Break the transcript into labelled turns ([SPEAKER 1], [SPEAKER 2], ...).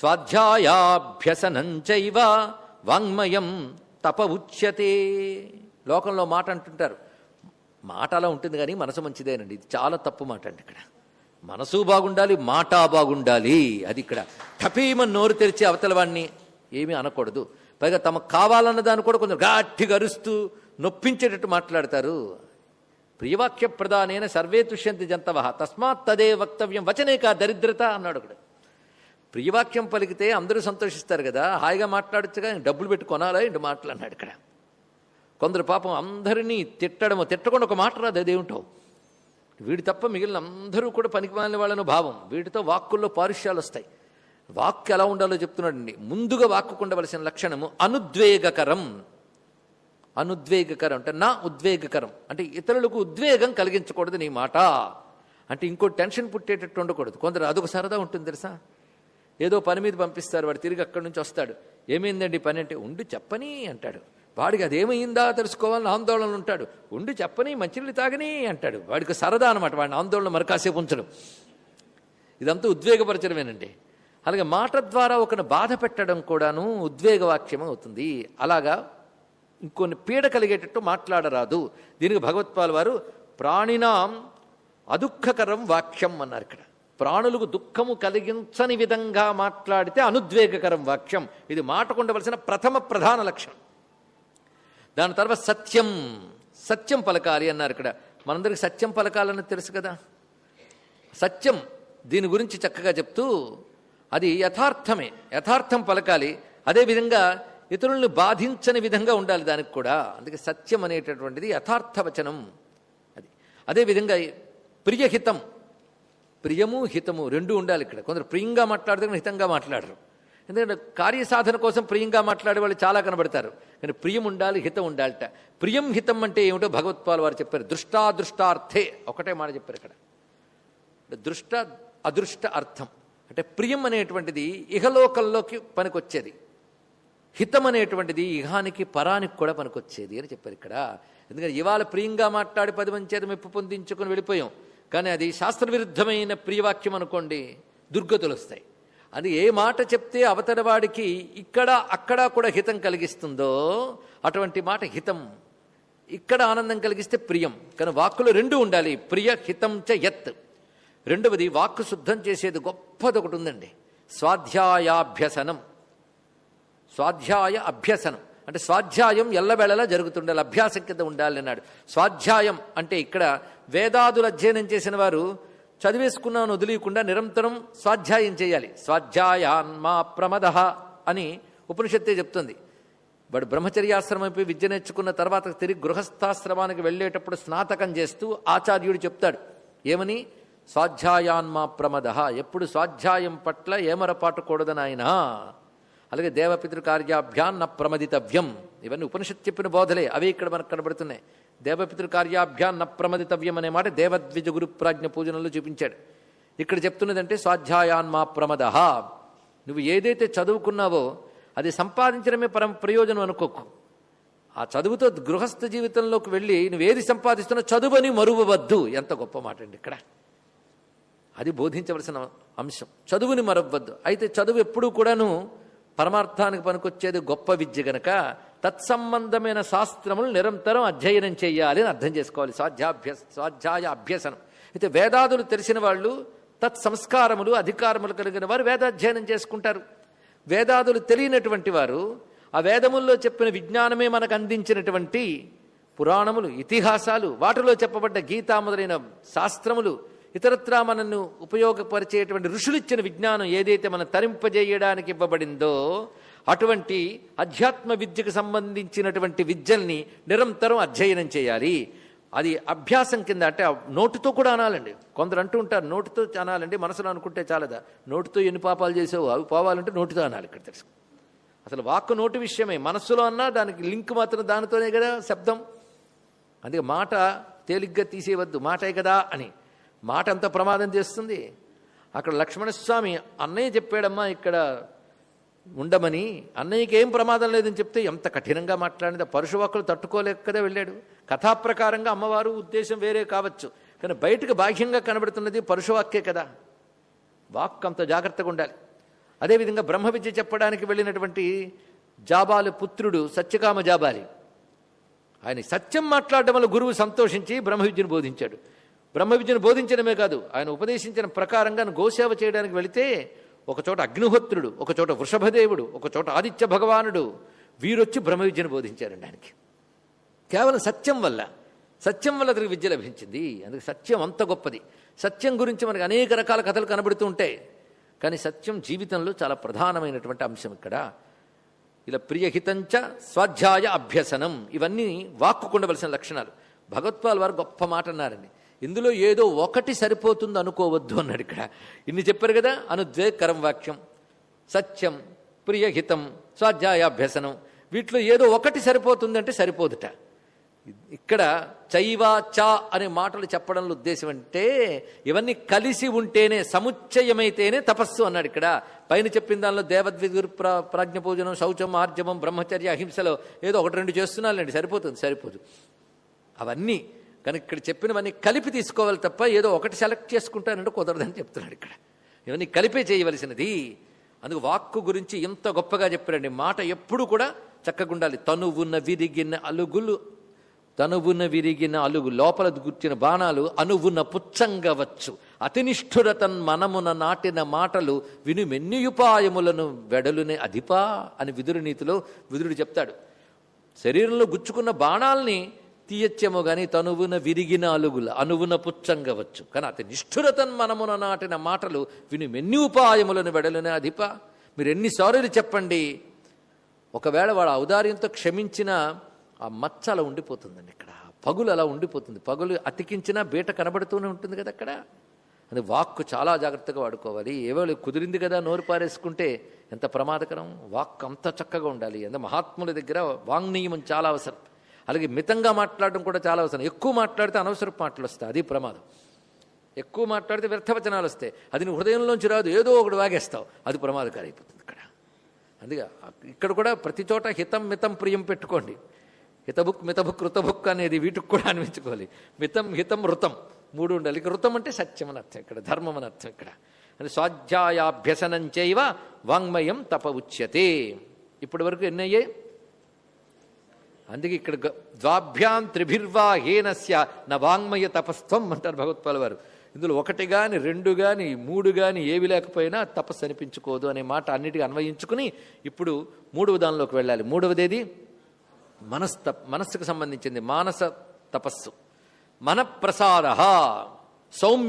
[SPEAKER 1] స్వాధ్యాయాభ్యసనంచైవ వాంగ్మయం తప ఉచ్యతే లోకంలో మాట అంటుంటారు. మాట అలా ఉంటుంది కానీ మనసు మంచిదేనండి. ఇది చాలా తప్పు మాట అండి ఇక్కడ. మనసు బాగుండాలి మాట బాగుండాలి. అది ఇక్కడ. టపీమని నోరు తెరిచి అవతల వాడిని ఏమీ అనకూడదు. పైగా తమకు కావాలన్న దాన్ని కూడా కొంచెం గట్టిగా అరుస్తూ నొప్పించేటట్టు మాట్లాడతారు. ప్రియవాక్య ప్రధానైన సర్వే తుష్యంతి జంతవ. తస్మాత్ తదే వక్తవ్యం. వచనే కా దరిద్రత అన్నాడు ఇక్కడ ప్రియవాక్యం పలికితే అందరూ సంతోషిస్తారు కదా. హాయిగా మాట్లాడచ్చుగా డబ్బులు పెట్టి కొనాలా ఇంటి మాట్లాడినాడు ఇక్కడ. కొందరు పాపం అందరినీ తిట్టడము తిట్టకుండా ఒక మాట రాదు అదేమిటో వీడి తప్ప మిగిలిన అందరూ కూడా పనికి మాలిన వాళ్ళను భావం. వీటితో వాక్కుల్లో పారుష్యాలు వస్తాయి. వాక్కు ఎలా ఉండాలో చెప్తున్నాడండి. ముందుగా వాక్కుండవలసిన లక్షణము అనుద్వేగకరం. అనుద్వేగకరం అంటే నా ఉద్వేగకరం. అంటే ఇతరులకు ఉద్వేగం కలిగించకూడదు నీ మాట. అంటే ఇంకో టెన్షన్ పుట్టేటట్టు ఉండకూడదు. కొందరు అదొక సరదా ఉంటుంది తెలుసా? ఏదో పని మీద పంపిస్తారు వాడు తిరిగి అక్కడి నుంచి వస్తాడు. ఏమైందండి పని అంటే ఉండి చెప్పని అంటాడు. వాడికి అదేమైందా తెలుసుకోవాలని ఆందోళన ఉంటాడు. ఉండి చెప్పని మంచినీళ్ళు తాగని అంటాడు. వాడికి సరదా అనమాట వాడిని ఆందోళన మరి కాసేపు ఉంచడం. ఇదంతా ఉద్వేగపరచడమేనండి. అలాగే మాట ద్వారా ఒకరిని బాధ పెట్టడం కూడాను ఉద్వేగవాక్యం అవుతుంది. అలాగా ఇంకొన్ని పీడ కలిగేటట్టు మాట్లాడరాదు. దీనికి భగవత్పాల్ వారు ప్రాణినాం అదుఃఖకరం వాక్యం అన్నారు ఇక్కడ. ప్రాణులకు దుఃఖము కలిగించని విధంగా మాట్లాడితే అనుద్వేగకరం వాక్యం. ఇది మాటకుండవలసిన ప్రథమ ప్రధాన లక్షణం. దాని తర్వాత సత్యం. సత్యం పలకాలి అన్నారు ఇక్కడ. మనందరికి సత్యం పలకాలని తెలుసు కదా? సత్యం దీని గురించి చక్కగా చెప్తూ అది యథార్థమే. యథార్థం పలకాలి. అదేవిధంగా ఇతరులను బాధించని విధంగా ఉండాలి దానికి కూడా. అందుకే సత్యం అనేటటువంటిది యథార్థవచనం అది. అదేవిధంగా ప్రియహితం. ప్రియము హితము రెండు ఉండాలి ఇక్కడ. కొందరు ప్రియంగా మాట్లాడితే హితంగా మాట్లాడరు. ఎందుకంటే కార్యసాధన కోసం ప్రియంగా మాట్లాడే వాళ్ళు చాలా కనబడతారు. కానీ ప్రియం ఉండాలి హితం ఉండాలట. ప్రియం హితం అంటే ఏమిటో భగవత్పాల్ వారు చెప్పారు. దృష్టాదృష్టార్థే. ఒకటే మాట చెప్పారు ఇక్కడ. దృష్ట అదృష్ట అర్థం. అంటే ప్రియం అనేటువంటిది ఇహలోకంలోకి పనికొచ్చేది. హితం అనేటువంటిది ఇహానికి పరానికి కూడా పనికొచ్చేది అని చెప్పారు ఇక్కడ. ఎందుకంటే ఇవాళ ప్రియంగా మాట్లాడి పది మంది చేత మెప్పు పొందించుకొని వెళ్ళిపోయాం. కానీ అది శాస్త్రవిరుద్ధమైన ప్రియవాక్యం అనుకోండి దుర్గతులు వస్తాయి అది ఏ మాట చెప్తే అవతలవాడికి ఇక్కడ అక్కడ కూడా హితం కలిగిస్తుందో అటువంటి మాట హితం. ఇక్కడ ఆనందం కలిగిస్తే ప్రియం. కానీ వాక్కులు రెండు ఉండాలి. ప్రియ హితం చ యత్. రెండవది వాక్కు శుద్ధం చేసేది గొప్పది ఒకటి ఉందండి స్వాధ్యాయాభ్యసనం. స్వాధ్యాయ అభ్యసనం. అంటే స్వాధ్యాయం ఎల్లవేళలా జరుగుతుండాలి అభ్యాసం కింద ఉండాలి అన్నాడు. స్వాధ్యాయం అంటే ఇక్కడ వేదాదులు అధ్యయనం చేసిన వారు చదివేసుకున్నాను వదిలియకుండా నిరంతరం స్వాధ్యాయం చేయాలి. స్వాధ్యాయాన్మా ప్రమద అని ఉపనిషత్తే చెప్తుంది. వాడు బ్రహ్మచర్యాశ్రమం విద్య నేర్చుకున్న తర్వాత తిరిగి గృహస్థాశ్రమానికి వెళ్ళేటప్పుడు స్నాతకం చేస్తూ ఆచార్యుడు చెప్తాడు. ఏమని? స్వాధ్యాయాన్మా ప్రమద. ఎప్పుడు స్వాధ్యాయం పట్ల ఏమరపాటు ఆయన అలాగే దేవపితృ కార్యాభ్యాన్న ప్రమదితవ్యం. ఇవన్నీ ఉపనిషత్ చెప్పిన బోధలే అవే ఇక్కడ మనకు కనబడుతున్నాయి. దేవపితృ కార్యాభ్యాన్న ప్రమదితవ్యం అనే మాట దేవద్విజ గురు ప్రాజ్ఞ పూజనలో చూపించాడు. ఇక్కడ చెప్తున్నదంటే స్వాధ్యాయాన్మా ప్రమద. నువ్వు ఏదైతే చదువుకున్నావో అది సంపాదించడమే పరం ప్రయోజనం అనుకోకు. ఆ చదువుతో గృహస్థ జీవితంలోకి వెళ్ళి నువ్వేది సంపాదిస్తున్నా చదువుని మరువవద్దు. ఎంత గొప్ప మాట అండి ఇక్కడ. అది బోధించవలసిన అంశం. చదువుని మరవద్దు అయితే చదువు ఎప్పుడూ కూడాను పరమార్థానికి పనికొచ్చేది గొప్ప విద్య గనక తత్సంబంధమైన శాస్త్రములు నిరంతరం అధ్యయనం చేయాలి అని అర్థం చేసుకోవాలి. స్వాధ్యాభ్య స్వాధ్యాయ అభ్యసనం. అయితే వేదాదులు తెలిసిన వాళ్ళు తత్సంస్కారములు అధికారములు కలిగిన వారు వేదాధ్యయనం చేసుకుంటారు. వేదాదులు తెలియనటువంటి వారు ఆ వేదముల్లో చెప్పిన విజ్ఞానమే మనకు అందించినటువంటి పురాణములు ఇతిహాసాలు వాటిలో చెప్పబడ్డ గీతా మొదలైన శాస్త్రములు ఇతరత్రా మనను ఉపయోగపరిచేటువంటి ఋషులిచ్చిన విజ్ఞానం ఏదైతే మనం తరింపజేయడానికి ఇవ్వబడిందో అటువంటి అధ్యాత్మ విద్యకు సంబంధించినటువంటి విద్యల్ని నిరంతరం అధ్యయనం చేయాలి. అది అభ్యాసం కింద అంటే నోటుతో కూడా అనాలండి. కొందరు అంటూ ఉంటారు నోటుతో అనాలండి మనసులో అనుకుంటే చాలదా. నోటుతో ఎన్ని పాపాలు చేసావు అవి పోవాలంటే నోటితో అనాలి ఇక్కడ తెలుసు. అసలు వాక్కు నోటి విషయమే. మనస్సులో అన్నా దానికి లింక్ మాత్రం దానితోనే కదా శబ్దం. అందుకే మాట తేలిగ్గా తీసేయవద్దు మాటే కదా అని. మాట ఎంత ప్రమాదం చేస్తుంది? అక్కడ లక్ష్మణస్వామి అన్నయ్య చెప్పాడమ్మా ఇక్కడ ఉండమని అన్నయ్యకి ఏం ప్రమాదం లేదని చెప్తే ఎంత కఠినంగా మాట్లాడింది. పరుషవాక్కులు తట్టుకోలేక కదా వెళ్ళాడు. కథాప్రకారంగా అమ్మవారు ఉద్దేశం వేరే కావచ్చు. కానీ బయటకు బాహ్యంగా కనబడుతున్నది పరుషవాక్యే కదా. వాక్ అంత జాగ్రత్తగా ఉండాలి. అదేవిధంగా బ్రహ్మ విద్య చెప్పడానికి వెళ్ళినటువంటి జాబాలి పుత్రుడు సత్యకామ జాబాలి. ఆయన సత్యం మాట్లాడడం వల్ల గురువు సంతోషించి బ్రహ్మ విద్యను బోధించాడు. బ్రహ్మ విద్యను బోధించడమే కాదు ఆయన ఉపదేశించిన ప్రకారంగా గోసేవ చేయడానికి వెళితే ఒకచోట అగ్నిహోత్రుడు ఒకచోట వృషభదేవుడు ఒకచోట ఆదిత్య భగవానుడు వీరొచ్చి బ్రహ్మ విద్యను బోధించారండి ఆయనకి. కేవలం సత్యం వల్ల సత్యం వల్ల అతనికి విద్య లభించింది. అందుకే సత్యం అంత గొప్పది. సత్యం గురించి మనకి అనేక రకాల కథలు కనబడుతూ ఉంటాయి. కానీ సత్యం జీవితంలో చాలా ప్రధానమైనటువంటి అంశం ఇక్కడ. ఇలా ప్రియహితంచ స్వాధ్యాయ అభ్యసనం ఇవన్నీ వాక్కుండవలసిన లక్షణాలు. భగవత్పాల్ వారు గొప్ప మాట అన్నారండి. ఇందులో ఏదో ఒకటి సరిపోతుంది అనుకోవద్దు అన్నాడు ఇక్కడ. ఇన్ని చెప్పారు కదా అనుద్వేకరం వాక్యం సత్యం ప్రియహితం స్వాధ్యాయాభ్యసనం. వీటిలో ఏదో ఒకటి సరిపోతుందంటే సరిపోదుట. ఇక్కడ చైవా చా అనే మాటలు చెప్పడంలో ఉద్దేశం అంటే ఇవన్నీ కలిసి ఉంటేనే సముచ్చయమైతేనే తపస్సు అన్నాడు ఇక్కడ. పైన చెప్పిన దానిలో దేవద్విగురు ప్ర ప్రాజ్ఞ పూజనం శౌచం ఆర్జవం బ్రహ్మచర్య అహింసలో ఏదో ఒకటి రెండు చేస్తున్నాలండి సరిపోతుంది సరిపోదు. అవన్నీ కానీ ఇక్కడ చెప్పినవన్నీ కలిపి తీసుకోవాలి తప్ప ఏదో ఒకటి సెలెక్ట్ చేసుకుంటానంటే కుదరదని చెప్తున్నాడు ఇక్కడ. ఇవన్నీ కలిపే చేయవలసినది. అందుకు వాక్కు గురించి ఇంత గొప్పగా చెప్పారండి మాట ఎప్పుడు కూడా చక్కగా ఉండాలి తనువున్న విరిగిన అలుగులు తనువున విరిగిన అలుగు లోపల గుర్చిన బాణాలు అనువున పుచ్చంగవచ్చు. అతినిష్ఠురతన్ మనమున నాటిన మాటలు విను మెన్నియుపాయములను వెడలునే అధిపా అని విదురు నీతిలో విదురుడు చెప్తాడు. శరీరంలో గుచ్చుకున్న బాణాల్ని తీయచ్చేమో గాని తనువున విరిగిన అలుగుల అనువున పుచ్చంగవచ్చు కానీ అతి నిష్ఠురతన్ మనమున నాటిన మాటలు విని ఎన్ని ఉపాయములను వెడలునే అధిప. మీరు ఎన్నిసార్లు చెప్పండి? ఒకవేళ వాడు ఔదార్యంతో క్షమించిన ఆ మచ్చ అలా ఉండిపోతుందండి ఇక్కడ. పగులు అలా ఉండిపోతుంది. పగులు అతికించినా బీట కనబడుతూనే ఉంటుంది కదా అక్కడ. అది వాక్కు చాలా జాగ్రత్తగా వాడుకోవాలి. ఏవో కుదిరింది కదా నోరు పారేసుకుంటే ఎంత ప్రమాదకరం? వాక్ అంత చక్కగా ఉండాలి. ఎంత మహాత్ముల దగ్గర వాంగ్నియమం చాలా అవసరం. అలాగే మితంగా మాట్లాడడం కూడా చాలా అవసరం. ఎక్కువ మాట్లాడితే అనవసరపు మాటలు వస్తాయి. అది ప్రమాదం. ఎక్కువ మాట్లాడితే వ్యర్థవచనాలు వస్తాయి. అది నీ హృదయంలోంచి రాదు. ఏదో ఒకటి వాగేస్తావు. అది ప్రమాదకారి అయిపోతుంది ఇక్కడ. అందుకే ఇక్కడ కూడా ప్రతి చోట హితం మితం ప్రియం పెట్టుకోండి. హితబుక్ మితబుక్ కృతబుక్ అనేది వీటికి కూడా అనిపించుకోవాలి మితం హితం ఋతం మూడు ఉండాలి. ఇక ఋతం అంటే సత్యం అని అర్థం ఇక్కడ. ధర్మం అని అర్థం ఇక్కడ. అని స్వాధ్యాయాభ్యసనం చేయవ వాంగ్మయం తప ఉచ్యతే. ఇప్పటి వరకు ఎన్నయ్యాయి అందుకే ఇక్కడ ద్వాభ్యాం త్రిభిర్వా హీనస్య నా వాంగ్మయ తపస్వం అంటారు భగవత్పాల వారు. ఇందులో ఒకటి కాని రెండు కానీ మూడు కాని ఏవి లేకపోయినా తపస్సు అనిపించుకోదు అనే మాట అన్నిటికీ అన్వయించుకుని ఇప్పుడు మూడవ దానిలోకి వెళ్ళాలి. మూడవది ఏది మనస్త మనస్సుకు సంబంధించింది మానస తపస్సు. మనప్రసాద సౌమ్య